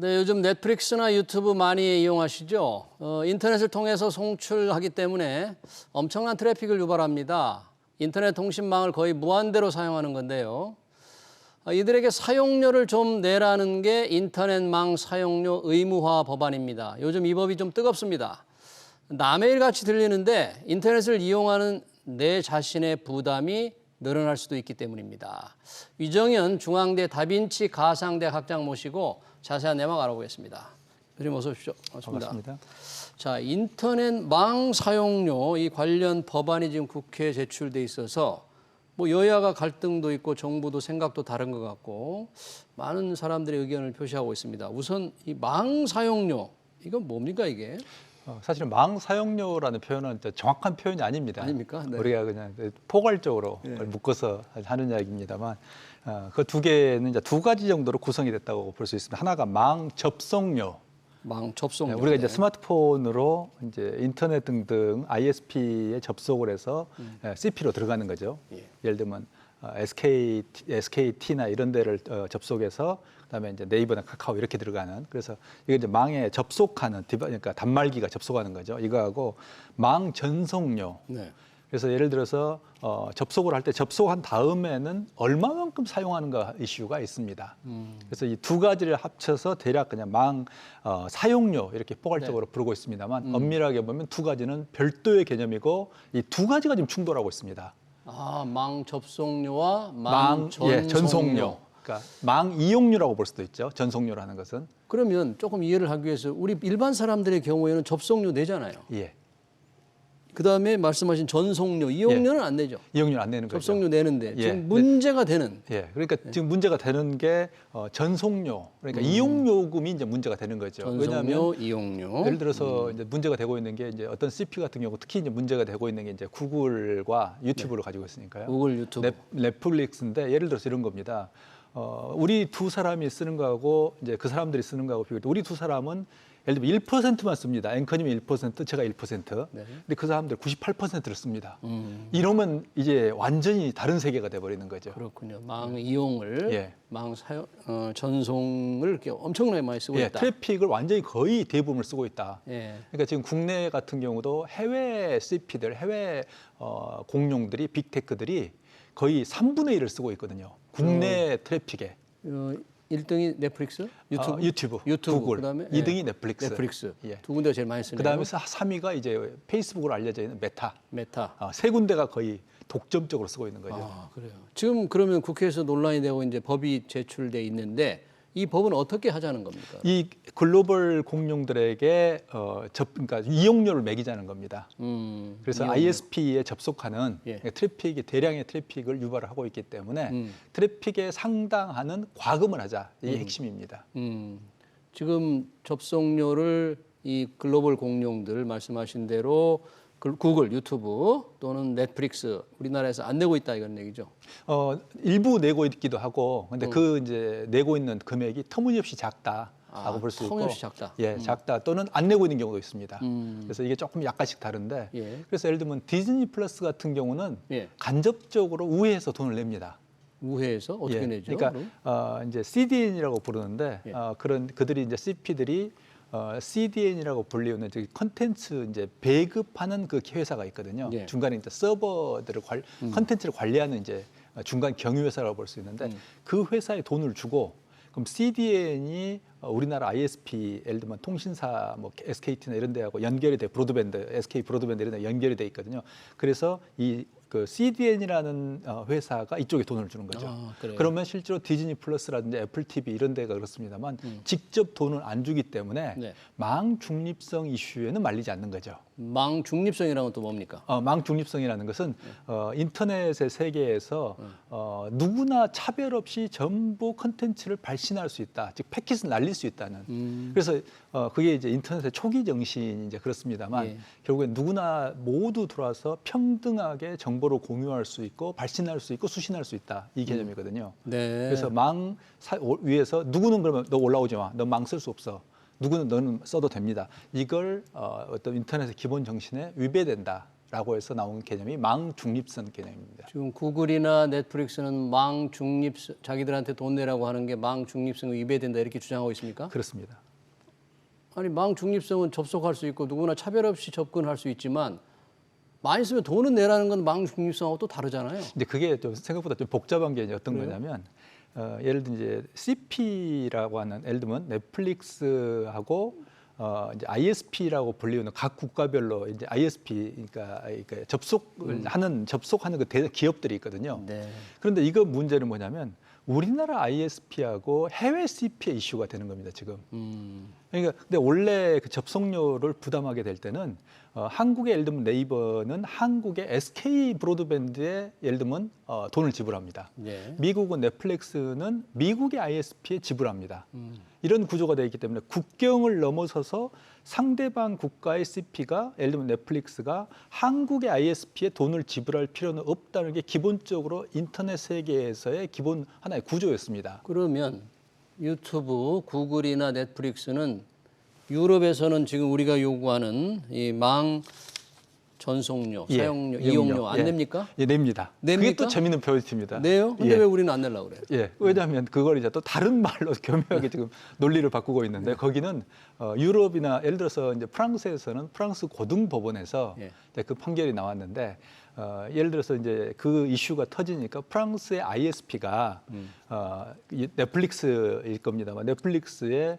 네, 요즘 넷플릭스나 유튜브 많이 이용하시죠? 어, 인터넷을 통해서 송출하기 때문에 엄청난 트래픽을 유발합니다. 인터넷 통신망을 거의 무한대로 사용하는 건데요. 어, 이들에게 사용료를 좀 내라는 게 인터넷망 사용료 의무화 법안입니다. 요즘 이 법이 좀 뜨겁습니다. 남의 일 같이 들리는데 인터넷을 이용하는 내 자신의 부담이 늘어날 수도 있기 때문입니다. 위정현 중앙대 다빈치 가상대 학장 모시고 자세한 내막 알아보겠습니다. 교수님 어서 오십시오. 반갑습니다. 반갑습니다. 자, 인터넷 망 사용료 이 관련 법안이 지금 국회에 제출돼 있어서 뭐 여야가 갈등도 있고 정부도 생각도 다른 것 같고 많은 사람들의 의견을 표시하고 있습니다. 우선 이 망 사용료 이건 뭡니까 이게? 어, 사실은 망 사용료라는 표현은 정확한 표현이 아닙니다. 아닙니까? 네. 우리가 그냥 포괄적으로 그걸 묶어서 하는 이야기입니다만 어, 그 두 개는 이제 두 가지 정도로 구성이 됐다고 볼 수 있습니다. 하나가 망 접속료. 망 접속료. 네, 우리가 이제 네. 스마트폰으로 이제 인터넷 등등 ISP에 접속을 해서 예, CP로 들어가는 거죠. 음. 예. 예를 들면 어, SK, SKT나 이런 데를 어, 접속해서 그다음에 이제 네이버나 카카오 이렇게 들어가는 그래서 이게 이제 망에 접속하는 그러니까 단말기가 접속하는 거죠. 이거하고 망 전송료. 네. 그래서 예를 들어서 어, 접속을 할 때 접속한 다음에는 얼마만큼 사용하는가 이슈가 있습니다. 그래서 이 두 가지를 합쳐서 대략 그냥 망 어, 사용료 이렇게 포괄적으로 부르고 있습니다만 엄밀하게 보면 두 가지는 별도의 개념이고 이 두 가지가 지금 충돌하고 있습니다. 아, 망 접속료와 망, 망 전송료. 예, 전송료. 그러니까 망 이용료라고 볼 수도 있죠. 전송료라는 것은 그러면 조금 이해를 하기 위해서 우리 일반 사람들의 경우에는 접속료 내잖아요. 예. 그다음에 말씀하신 전송료, 이용료는 안 내죠. 이용료 안 내는 거죠. 접속료 내는데 예. 지금 문제가 되는 예, 그러니까 지금 문제가 되는 게 어, 전송료, 그러니까 이용요금이 이제 문제가 되는 거죠. 왜냐하면 전송료, 이용료. 예를 들어서 이제 문제가 되고 있는 게 이제 어떤 CP 같은 경우 특히 이제 문제가 되고 있는 게 이제 구글과 유튜브를 가지고 있으니까요. 구글 유튜브. 넷, 넷플릭스인데 예를 들어서 이런 겁니다. 어, 우리 두 사람이 쓰는 거하고 이제 그 사람들이 쓰는 거하고 비교할 때 우리 두 사람은 예를 들면 1%만 씁니다. 앵커님이 1%, 제가 1%. 네. 근데 그 사람들 98%를 씁니다. 음, 이러면 이제 완전히 다른 세계가 돼 버리는 거죠. 그렇군요. 망 이용을 예. 망 사용 어, 전송을 이렇게 엄청나게 많이 쓰고 예, 있다. 트래픽을 완전히 거의 대부분을 쓰고 있다. 예. 그러니까 지금 국내 같은 경우도 해외 CP들, 해외 어, 공룡들이 빅테크들이 거의 3분의 1을 쓰고 있거든요. 국내 트래픽에. 어, 1등이 넷플릭스, 유튜브, 어, 유튜브, 유튜브, 구글, 그다음에 2등이 예, 넷플릭스. 넷플릭스. 예. 두 군데가 제일 많이 쓰네요. 그다음에 3위가 이제 페이스북으로 알려져 있는 메타. 메타. 어, 세 군데가 거의 독점적으로 쓰고 있는 거죠. 아, 그래요. 지금 그러면 국회에서 논란이 되고 이제 법이 제출돼 있는데 이 법은 어떻게 하자는 겁니까? 이 글로벌 공룡들에게 어, 접, 그러니까 이용료를 매기자는 겁니다. 음, 그래서 이용료. ISP에 접속하는 예. 트래픽이 대량의 트래픽을 유발을 하고 있기 때문에 음. 트래픽에 상당하는 과금을 하자 이게 핵심입니다. 음, 지금 접속료를 이 글로벌 공룡들 말씀하신 대로 글- 구글, 유튜브 또는 넷플릭스 우리나라에서 안 내고 있다 이런 얘기죠. 어, 일부 내고 있기도 하고 근데 음. 그 이제 내고 있는 금액이 터무니없이 작다 라고 아, 볼 수 있고 터무니없이 작다. 예, 작다 또는 안 내고 있는 경우도 있습니다. 음. 그래서 이게 조금 약간씩 다른데 예. 그래서 예를 들면 디즈니 플러스 같은 경우는 예. 간접적으로 우회해서 돈을 냅니다. 우회해서 어떻게 예, 내죠? 그러니까 그럼? 어, 이제 CDN이라고 부르는데 예. 어, 그런 그들이 이제 CP들이 어, CDN이라고 불리우는 저기 컨텐츠 이제 배급하는 그 회사가 있거든요. 예. 음. 중간에 이제 서버들을 관 컨텐츠를 관리하는 이제 중간 경유 회사라고 볼 수 있는데 그 회사에 돈을 주고 그럼 CDN이 어, 우리나라 ISP 예를 들면 통신사 뭐 SKT나 이런 데하고 연결이 돼 브로드밴드 SK 브로드밴드 이런 데 연결이 돼 있거든요. 그래서 이 그 CDN이라는 어, 회사가 이쪽에 돈을 주는 거죠. 아? 그러면 실제로 디즈니 플러스라든지 애플 TV 이런 데가 그렇습니다만 직접 돈을 안 주기 때문에 네. 망 중립성 이슈에는 말리지 않는 거죠. 망 중립성이라는 건또 뭡니까? 어, 망 중립성이라는 것은 어, 인터넷의 세계에서 어, 누구나 차별 없이 전부 컨텐츠를 발신할 수 있다. 즉 패킷을 날릴 수 있다는. 음. 그래서 어, 그게 이제 인터넷의 초기 정신이 이제 그렇습니다만 예. 결국엔 누구나 모두 들어와서 평등하게 정보를 공유할 수 있고 발신할 수 있고 수신할 수 있다. 이 개념이거든요. 네. 그래서 망 사- 오- 위에서 누구는 그러면 너 올라오지 마. 너 망 쓸 수 없어. 누구는 너는 써도 됩니다. 이걸 어, 어떤 인터넷의 기본 정신에 위배된다. 망라고 해서 나온 개념이 망 중립선 개념입니다. 지금 구글이나 넷플릭스는 망 중립 자기들한테 돈 내라고 하는 게 망 중립성을 위배된다 이렇게 주장하고 있습니까? 그렇습니다. 아니 망 중립성은 접속할 수 있고 누구나 차별 없이 접근할 수 있지만 많이 쓰면 돈은 내라는 건 망 중립성하고 또 다르잖아요. 근데 그게 좀 생각보다 좀 복잡한 게 어떤 거냐면 어, 예를 들면 이제 CP라고 하는 예를 들면 넷플릭스하고 어, 이제 ISP라고 불리우는 각 국가별로 이제 ISP 그러니까, 그러니까 접속을 하는 접속하는 그 대, 기업들이 있거든요. 네. 그런데 이거 문제는 뭐냐면 우리나라 ISP하고 해외 CP의 이슈가 되는 겁니다 지금. 음. 그러니까 근데 원래 그 접속료를 부담하게 될 때는 어, 한국의 예를 들면 네이버는 한국의 SK 브로드밴드에 예를 들면 어, 돈을 지불합니다. 네. 미국은 넷플릭스는 미국의 ISP에 지불합니다. 음. 이런 구조가 되어 있기 때문에 국경을 넘어서서 상대방 국가의 CP가 예를 들면 넷플릭스가 한국의 ISP에 돈을 지불할 필요는 없다는 게 기본적으로 인터넷 세계에서의 기본 하나의 구조였습니다. 그러면 유튜브, 구글이나 넷플릭스는 유럽에서는 지금 우리가 요구하는 이 망 전송료, 예, 사용료, 이용료. 이용료 안 예. 냅니까? 예, 냅니다. 냅니까? 그게 또 재밌는 포인트입니다. 내요? 근데 예. 왜 우리는 안 내려고 그래요? 예, 왜냐하면 그걸 이제 또 다른 말로 교묘하게 지금 논리를 바꾸고 있는데 거기는 어, 유럽이나 예를 들어서 이제 프랑스에서는 프랑스 고등법원에서 예. 이제 그 판결이 나왔는데 어, 예를 들어서 이제 그 이슈가 터지니까 프랑스의 ISP가 어, 이 넷플릭스일 겁니다만 넷플릭스의 어,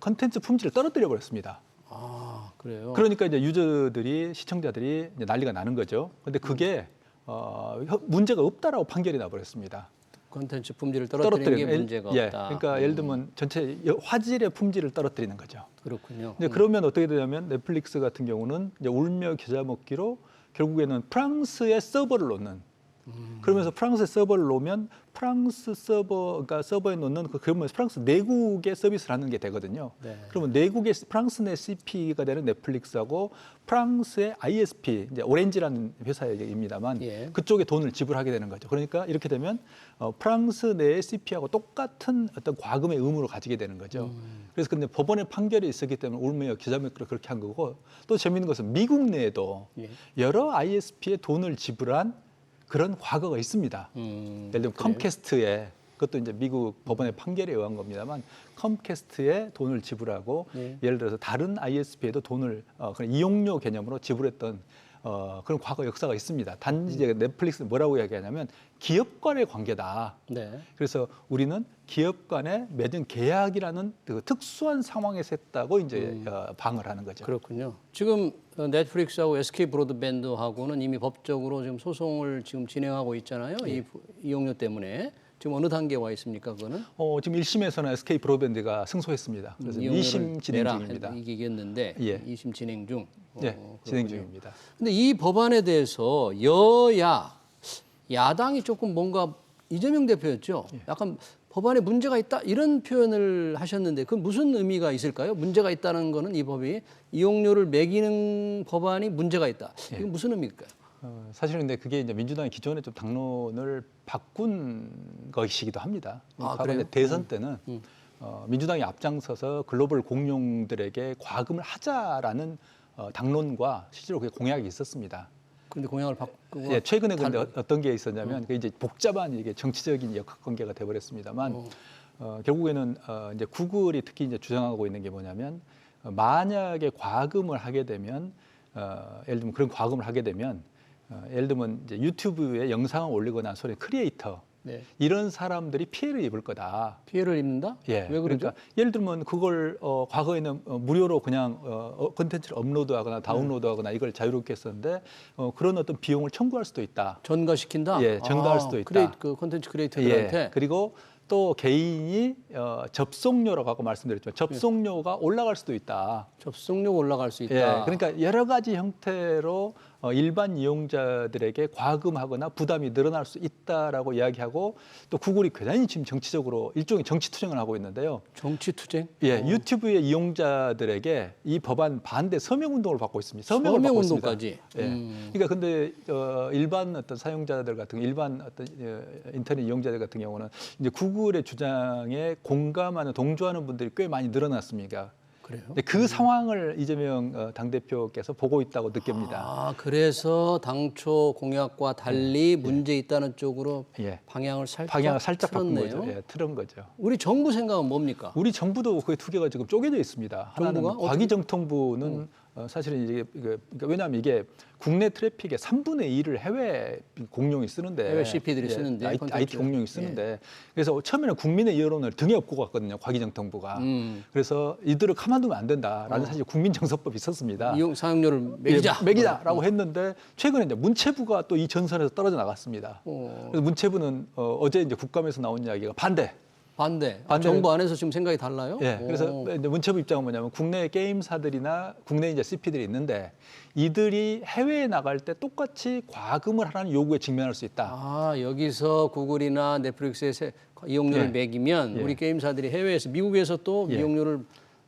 컨텐츠 품질을 떨어뜨려 버렸습니다. 아, 그래요? 그러니까 이제 유저들이 시청자들이 이제 난리가 나는 거죠. 근데 그게 어, 혀- 문제가 없다라고 판결이 나버렸습니다. 콘텐츠 품질을 떨어뜨리는 게 예, 문제가 예, 없다. 그러니까 예를 들면 전체 여- 화질의 품질을 떨어뜨리는 거죠. 그렇군요. 근데 그러면 어떻게 되냐면 넷플릭스 같은 경우는 이제 울며 겨자 먹기로 결국에는 프랑스의 서버를 놓는 그러면서 프랑스의 서버를 놓으면 프랑스 서버 그러니까 서버에 놓는 그 그러면 프랑스 내국의 서비스를 하는 게 되거든요. 네. 그러면 내국의 프랑스 내 CP가 되는 넷플릭스하고 프랑스의 ISP 이제 오렌지라는 회사입니다만 예. 그쪽에 돈을 지불하게 되는 거죠. 그러니까 이렇게 되면 어, 프랑스 내의 CP하고 똑같은 어떤 과금의 의무를 가지게 되는 거죠. 음. 그래서 근데 법원의 판결이 있었기 때문에 울며 겨자먹기로 그렇게 한 거고 또 재미있는 것은 미국 내에도 예. 여러 ISP에 돈을 지불한 그런 과거가 있습니다. 음, 예를 들면 그래요? 컴캐스트에 그것도 이제 미국 법원의 판결에 의한 겁니다만 컴캐스트에 돈을 지불하고 예. 예를 들어서 다른 ISP에도 돈을 어, 그런 이용료 개념으로 지불했던 어, 그런 과거 역사가 있습니다. 단지 이제 넷플릭스는 뭐라고 이야기하냐면 기업 간의 관계다. 네. 그래서 우리는 기업 간에 맺은 계약이라는 그 특수한 상황에서 했다고 이제 어, 방을 하는 거죠. 음. 그렇군요. 지금 어, 넷플릭스하고 SK 브로드밴드하고는 이미 법적으로 지금 소송을 지금 진행하고 있잖아요. 예. 이 부- 이용료 때문에 지금 어느 단계에 와 있습니까? 그거는 어, 지금 1심에서는 SK 브로드밴드가 승소했습니다. 그래서 이용료를 2심 진행 중입니다. 이게 이겼는데 예. 2심 진행 중. 어, 예, 진행. 중입니다. 근데 이 법안에 대해서 여야 야당이 조금 뭔가 이재명 대표였죠. 예. 약간 법안에 문제가 있다 이런 표현을 하셨는데 그 무슨 의미가 있을까요? 문제가 있다는 거는 이 법이 이용료를 매기는 법안이 문제가 있다. 예. 이게 무슨 의미일까요? 어, 사실은 근데 그게 이제 민주당이 기존에 좀 당론을 바꾼 것이기도 합니다. 아, 과거에? 대선 때는 음. 어, 민주당이 앞장서서 글로벌 공룡들에게 과금을 하자라는 어, 당론과 실제로 그게 공약이 있었습니다. 그런데 공약을 바꾸고 예, 최근에 근데 달- 어- 어떤 게 있었냐면 그게 이제 복잡한 이게 정치적인 역학관계가 돼버렸습니다만 어. 어, 결국에는 어, 이제 구글이 특히 이제 주장하고 있는 게 뭐냐면 어, 만약에 과금을 하게 되면 어, 예를 들면 그런 과금을 하게 되면 어, 예를 들면 이제 유튜브에 영상을 올리거나 소리 크리에이터 네. 이런 사람들이 피해를 입을 거다. 피해를 입는다? 예. 왜 그러죠? 그러니까 예를 들면 그걸 어, 과거에는 어, 무료로 그냥 어, 어, 콘텐츠를 업로드하거나 다운로드하거나 이걸 자유롭게 했었는데 어, 그런 어떤 비용을 청구할 수도 있다. 전가시킨다. 예, 전가할 수도 있다. 크리에이, 그 콘텐츠 크리에이터들한테 예. 그리고 또 개인이 어, 접속료라고 아까 말씀드렸지만 접속료가 올라갈 수도 있다. 접속료 올라갈 수 있다. 예, 그러니까 여러 가지 형태로 어, 일반 이용자들에게 과금하거나 부담이 늘어날 수 있다라고 이야기하고 또 구글이 굉장히 지금 정치적으로 일종의 정치 투쟁을 하고 있는데요. 정치 투쟁? 예, 유튜브의 이용자들에게 이 법안 반대 서명 운동을 받고 있습니다. 서명을 서명 받고 운동까지? 있습니다. 예. 음. 그러니까 근데 어, 일반 어떤 사용자들 같은 일반 어떤 어, 인터넷 이용자들 같은 경우는 이제 구글의 주장에 공감하는 동조하는 분들이 꽤 많이 늘어났습니다. 그래요? 근데 그 상황을 이재명 어, 당대표께서 보고 있다고 느낍니다. 아, 그래서 당초 공약과 달리 문제 있다는 쪽으로 예. 방향을 살짝 방향을 살짝 바꾼 틀었네요. 거죠. 예, 틀은 거죠. 우리 정부 생각은 뭡니까? 우리 정부도 거의 두 개가 지금 쪼개져 있습니다. 하나는 정부가? 어떻게? 과기정통부는 어, 사실은 이게 그러니까 왜냐하면 이게 국내 트래픽의 3분의 2를 해외 공룡이 쓰는데 해외 CP들이 쓰는데, IT. IT 공룡이 쓰는데 그래서 처음에는 국민의 여론을 등에 업고 갔거든요. 과기정통부가. 음. 그래서 이들을 가만두면 안 된다라는 사실 국민정서법이 있었습니다. 이용 사용료를 매기자. 예, 매기자라고 했는데 최근에 이제 문체부가 또 이 전선에서 떨어져 나갔습니다. 어, 그래서 문체부는 어, 어제 이제 국감에서 나온 이야기가 반대. 반대. 아, 반대. 정부 안에서 지금 생각이 달라요? 예. 오. 그래서 이제 문체부 입장은 뭐냐면 국내 게임사들이나 국내 이제 CP들이 있는데 이들이 해외에 나갈 때 똑같이 과금을 하라는 요구에 직면할 수 있다. 아 여기서 구글이나 넷플릭스에 세- 이용료를 예. 매기면 예. 우리 게임사들이 해외에서 미국에서 또 예. 이용료를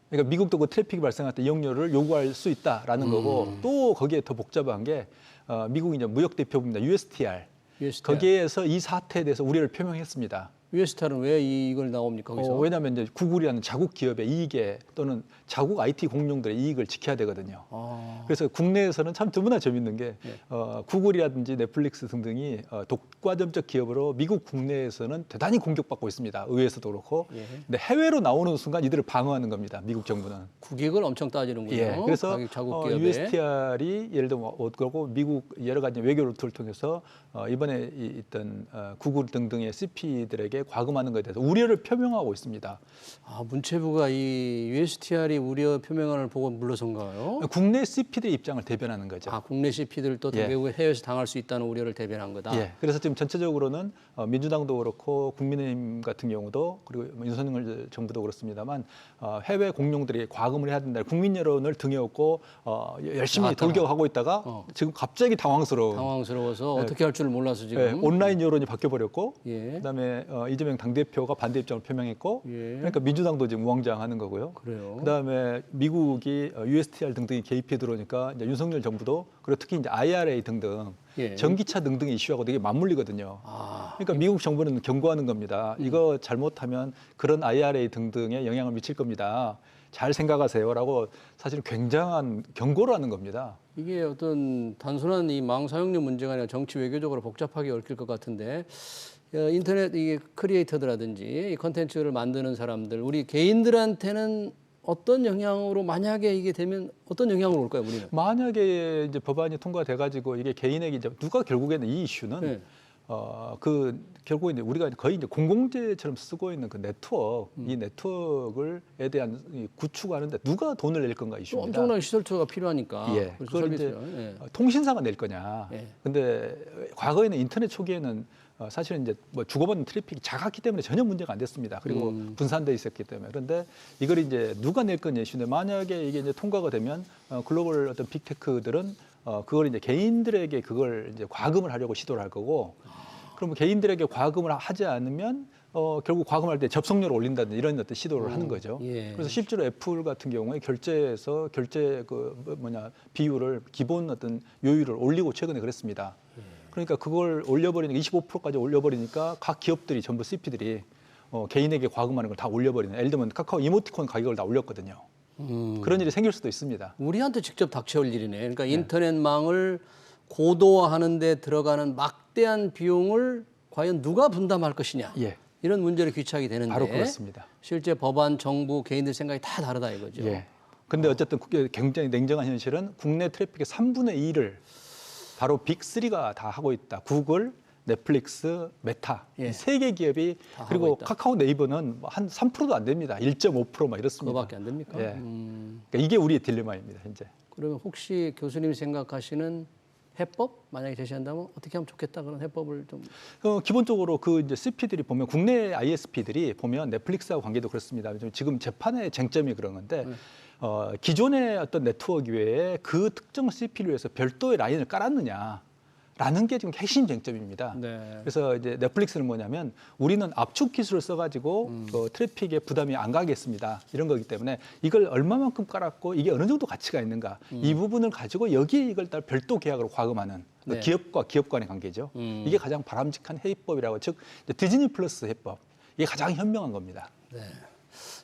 그러니까 미국도 그 트래픽이 발생할 때 이용료를 요구할 수 있다라는 음. 거고 또 거기에 더 복잡한 게 어, 미국 이제 무역 대표부입니다. USTR. USTR. 거기에서 이 사태에 대해서 우려를 표명했습니다. USTR은 왜 이- 이걸 나옵니까 거기서? 어, 왜냐하면 이제 구글이라는 자국 기업의 이익에 또는 자국 IT 공룡들의 이익을 지켜야 되거든요. 아, 그래서 국내에서는 참 너무나 재밌는 게 네. 어, 구글이라든지 넷플릭스 등등이 어, 독과점적 기업으로 미국 국내에서는 대단히 공격받고 있습니다. 의회에서도 그렇고. 예. 근데 해외로 나오는 순간 이들을 방어하는 겁니다. 미국 정부는. 국익을 엄청 따지는군요. 예. 그래서 자국 어, 기업에. USTR이 예를 들면 어, 그러고 미국 여러 가지 외교 루트를 통해서 어, 이번에 이, 있던 어, 구글 등등의 CP들에게 과금하는 것에 대해서 우려를 표명하고 있습니다. 아 문체부가 이 USTR이 우려 표명안을 보고 물러선가요? 국내 CP들의 입장을 대변하는 거죠. 아 국내 CP들도 예. 외국 해외에서 당할 수 있다는 우려를 대변한 거다. 예. 그래서 지금 전체적으로는 어, 민주당도 그렇고 국민의힘 같은 경우도 그리고 뭐 윤석열 정부도 그렇습니다만 어, 해외 공룡들이 과금을 해야 된다. 국민 여론을 등에 업고 어, 열심히 나갔다가. 돌격하고 있다가 어. 지금 갑자기 당황스러운 당황스러워서 어떻게 할 줄을 몰라서 지금. 예, 온라인 여론이 바뀌어 버렸고 예. 그다음에 어, 이재명 당대표가 반대 입장을 표명했고 예. 그러니까 민주당도 지금 우왕좌왕하는 거고요. 그래요. 그다음에 미국이 어, USTR 등등이 개입해 들어오니까 이제 윤석열 정부도 그리고 특히 이제 IRA 등등 예. 전기차 등등의 이슈하고 되게 맞물리거든요. 아, 그러니까 미국 정부는 경고하는 겁니다. 음. 이거 잘못하면 그런 IRA 등등에 영향을 미칠 겁니다. 잘 생각하세요라고 사실은 굉장한 경고를 하는 겁니다. 이게 어떤 단순한 이 망 사용료 문제가 아니라 정치 외교적으로 복잡하게 얽힐 것 같은데 어, 인터넷 이게 크리에이터들라든지 이 컨텐츠를 만드는 사람들 우리 개인들한테는 어떤 영향으로 만약에 이게 되면 어떤 영향으로 올까요 우리는? 만약에 이제 법안이 통과돼 가지고 이게 개인에게 이제 누가 결국에는 이 이슈는 네. 어그 결국 이제 우리가 거의 이제 공공재처럼 쓰고 있는 그 네트워크 음. 이 네트워크를에 대한 이 구축하는데 누가 돈을 낼 건가 또 이슈입니다. 엄청난 시설처가 필요하니까 예, 그걸 이제. 예. 어, 통신사가 낼 거냐. 예. 근데 과거에는 인터넷 초기에는 어, 사실은 이제 뭐 주고받는 트래픽이 작았기 때문에 전혀 문제가 안 됐습니다. 그리고 음. 분산돼 있었기 때문에 그런데 이걸 이제 누가 낼 거냐 이슈인데 만약에 이게 이제 통과가 되면 어, 글로벌 어떤 빅테크들은 어, 그걸 이제 개인들에게 그걸 이제 과금을 하려고 시도를 할 거고 그러면 개인들에게 과금을 하지 않으면 어, 결국 과금할 때 접속료를 올린다든 이런 어떤 시도를 하는 거죠. 예. 그래서 실제로 애플 같은 경우에 결제에서 결제 그 뭐냐 비율을 기본 어떤 요율을 올리고 최근에 그랬습니다. 그러니까 그걸 올려버리니까 25%까지 올려버리니까 각 기업들이 전부 CP들이 어, 개인에게 과금하는 걸 다 올려버리는. 예를 들면 카카오 이모티콘 가격을 다 올렸거든요. 음. 그런 일이 생길 수도 있습니다. 우리한테 직접 닥쳐올 일이네. 그러니까 인터넷망을 고도화하는 데 들어가는 막대한 비용을 과연 누가 분담할 것이냐. 예, 이런 문제를 귀착이 되는데 바로 그렇습니다. 실제 법안, 정부, 개인들 생각이 다 다르다 이거죠. 예. 근데 어쨌든 굉장히 냉정한 현실은 국내 트래픽의 3분의 2를 바로 빅3가 다 하고 있다. 구글, 넷플릭스, 메타 예. 이세개 기업이 그리고. 카카오 네이버는 뭐한 3%도 안 됩니다. 1.5%막 이렇습니다. 그거밖에 안 됩니까? 예. 음, 그러니까 이게 우리의 딜레마입니다, 현재. 그러면 혹시 교수님이 생각하시는 해법 만약에 제시한다면 어떻게 하면 좋겠다 그런 해법을 좀 어, 기본적으로 그 이제 CP들이 보면 국내 ISP들이 보면 넷플릭스하고 관계도 그렇습니다. 지금 재판의 쟁점이 그런 건데 네. 어, 기존의 어떤 네트워크 외에 그 특정 CP를 위해서 별도의 라인을 깔았느냐. 라는 게 지금 핵심 쟁점입니다. 네. 그래서 이제 넷플릭스는 뭐냐면 우리는 압축 기술을 써가지고 음. 그 트래픽에 부담이 안 가겠습니다. 이런 거기 때문에 이걸 얼마만큼 깔았고 이게 어느 정도 가치가 있는가 이 부분을 가지고 여기에 이걸 따 별도 계약으로 과금하는 그 음. 네. 기업과 기업 간의 관계죠. 음. 이게 가장 바람직한 해입법이라고 즉 디즈니 플러스 해법 이게 가장 현명한 겁니다. 네.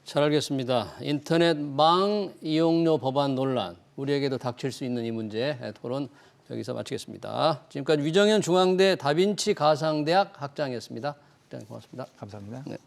잘 알겠습니다. 인터넷 망 이용료 법안 논란 우리에게도 닥칠 수 있는 이 문제 예, 토론 여기서 마치겠습니다. 지금까지 위정현 중앙대 다빈치 가상대학 학장이었습니다. 학장 고맙습니다. 감사합니다. 네.